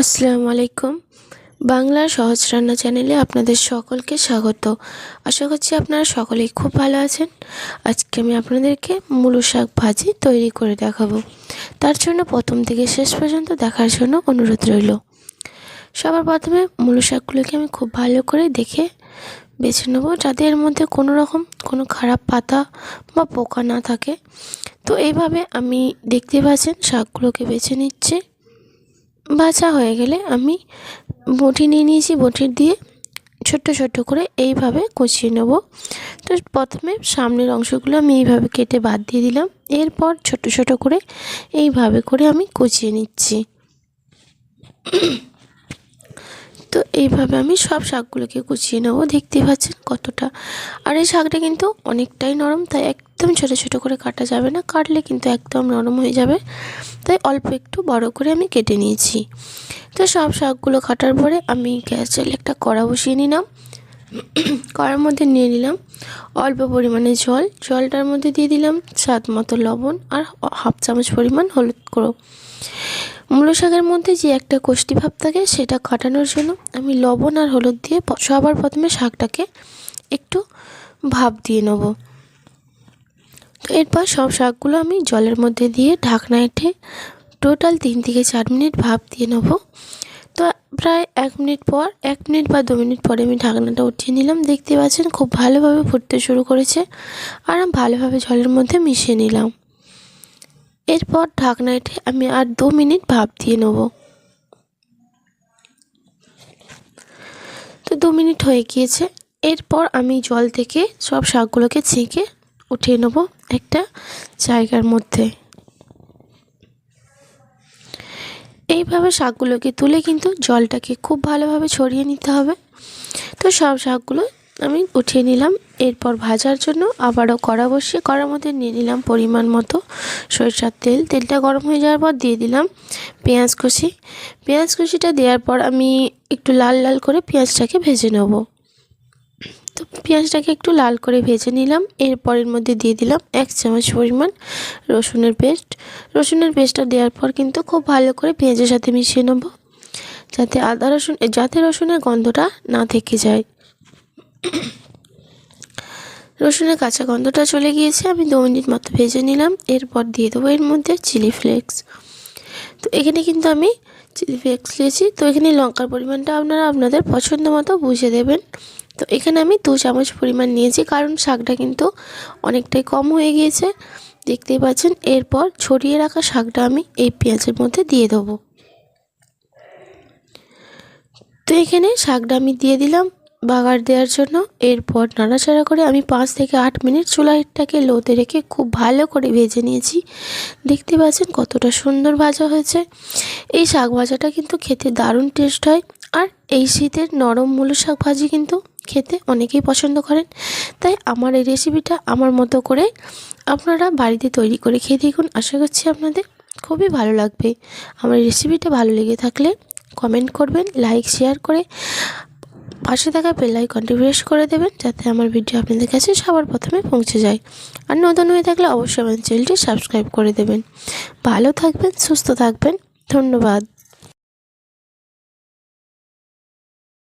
আসসালামু আলাইকুম। বাংলার সহজ রান্না চ্যানেলে আপনাদের সকলকে স্বাগত। আশা করছি আপনারা সকলেই খুব ভালো আছেন। আজকে আমি আপনাদেরকে মূলো শাক ভাজি তৈরি করে দেখাবো। তার জন্য প্রথম থেকে শেষ পর্যন্ত দেখার জন্য অনুরোধ রইল। সবার প্রথমে মূলো শাকগুলোকে আমি খুব ভালো করে দেখে বেছে নেব যাতে এর মধ্যে কোনো রকম কোনো খারাপ পাতা বা পোকা না থাকে। তো এইভাবে আমি দেখতে পাচ্ছেন শাকগুলোকে বেছে নিচ্ছি। ভাজা হয়ে গেলে আমি বটি নিয়ে নিয়েছি বটির দিয়ে ছোট্ট ছোট্ট করে এইভাবে কুচিয়ে নেব। তো প্রথমে সামনের অংশগুলো আমি এইভাবে কেটে বাদ দিয়ে দিলাম। এরপর ছোট ছোট করে এইভাবে করে আমি কুচিয়ে নিচ্ছি। তো এইভাবে আমি সব শাকগুলোকে কুচিয়ে নেব। দেখতে পাচ্ছেন কতটা। আর এই শাকটা কিন্তু অনেকটাই নরম, তাই একদম ছোটো ছোটো করে কাটা যাবে না। কাটলে কিন্তু একদম নরম হয়ে যাবে। তাই অল্প একটু বড় করে আমি কেটে নিয়েছি। তো সব শাকগুলো কাটার পরে আমি গ্যাস জলে একটা কড়া বসিয়ে নিলাম। কড়ার মধ্যে নিয়ে নিলাম অল্প পরিমাণে জল। জলটার মধ্যে দিয়ে দিলাম স্বাদ মতো লবণ আর হাফ চামচ পরিমাণ হলুদ গুঁড়ো। মূলো শাকের মধ্যে যে একটা কোষ্টি ভাব থাকে সেটা কাটানোর জন্য আমি লবণ আর হলুদ দিয়ে সবার প্রথমে শাকটাকে একটু ভাপ দিয়ে নেব। এরপর সব শাকগুলো আমি জলের মধ্যে দিয়ে ঢাকনা এঁটে টোটাল তিন থেকে চার মিনিট ভাপ দিয়ে নেব। তো প্রায় এক মিনিট পর, এক মিনিট বা দু মিনিট পরে আমি ঢাকনাটা উঠিয়ে নিলাম। দেখতে পাচ্ছেন খুব ভালোভাবে ফুটতে শুরু করেছে আর আমি ভালোভাবে জলের মধ্যে মিশিয়ে নিলাম। এরপর ঢাকনা এঁটে আমি আর দু মিনিট ভাপ দিয়ে নেব। তো দু মিনিট হয়ে গিয়েছে। এরপর আমি জল থেকে সব শাকগুলোকে ছেঁকে উঠিয়ে নেব একটা জায়গার মধ্যে। এইভাবে শাকগুলোকে তুলে কিন্তু জলটাকে খুব ভালোভাবে ছড়িয়ে নিতে হবে। তো সব শাকগুলো আমি উঠিয়ে নিলাম। এরপর ভাজার জন্য আবারও কড়া বসিয়ে, কড়ার মধ্যে নিয়ে নিলাম পরিমাণ মতো সরিষার তেল। তেলটা গরম হয়ে যাওয়ার পর দিয়ে দিলাম পেঁয়াজ কুচি। পেঁয়াজ কুচিটা দেওয়ার পর আমি একটু লাল লাল করে পেঁয়াজটাকে ভেজে নেব। তো পেঁয়াজটাকে একটু লাল করে ভেজে নিলাম। এরপরের মধ্যে দিয়ে দিলাম এক চামচ পরিমাণ রসুনের পেস্ট। রসুনের পেস্টটা দেওয়ার পর কিন্তু খুব ভালো করে পেঁয়াজের সাথে মিশিয়ে নেব। যাতে আদা রসুন, যাতে রসুনের গন্ধটা না থেকে যায়। রসুনের কাঁচা গন্ধটা চলে গিয়েছে, আমি দু মিনিট মতো ভেজে নিলাম। এরপর দিয়ে দেবো এর মধ্যে চিলি ফ্লেক্স। তো এখানে কিন্তু আমি চিলি ফ্লেক্স নিয়েছি তো এখানে লঙ্কার পরিমাণটা আপনারা আপনাদের পছন্দ মতো বুঝে দেবেন। তো এখানে আমি দু চামচ পরিমাণ নিয়েছি, কারণ শাকটা কিন্তু অনেকটাই কম হয়ে গিয়েছে। দেখতেই পাচ্ছেন, এরপর ছড়িয়ে রাখা শাকটা আমি এই পেঁয়াজের মধ্যে দিয়ে দেবো। তো এখানে শাকটা আমি দিয়ে দিলাম বাগার দেওয়ার জন্য। এরপর নাড়াচাড়া করে আমি পাঁচ থেকে আট মিনিট চুলাইটাকে লোতে রেখে খুব ভালো করে ভেজে নিয়েছি। দেখতে পাচ্ছেন কতটা সুন্দর ভাজা হয়েছে। এই শাক ভাজাটা কিন্তু খেতে দারুণ টেস্ট হয়। আর এই শীতের নরম মূলো শাক ভাজি কিন্তু খেতে অনেকেই পছন্দ করেন। তাই আমার এই রেসিপিটা আমার মতো করে আপনারা বাড়িতে তৈরি করে খেয়ে দেখুন। আশা করছি আপনাদের খুবই ভালো লাগবে। আমার রেসিপিটা ভালো লেগে থাকলে কমেন্ট করবেন লাইক শেয়ার করে পাশে থাকা বেল আইকনটি প্রেস করে দেবেন যাতে আমার ভিডিও আপনাদের কাছে সবার প্রথমে পৌঁছে যায়। আর নতুন হয়ে থাকলে অবশ্যই আমার চ্যানেলটি সাবস্ক্রাইব করে দেবেন। ভালো থাকবেন, সুস্থ থাকবেন। ধন্যবাদ।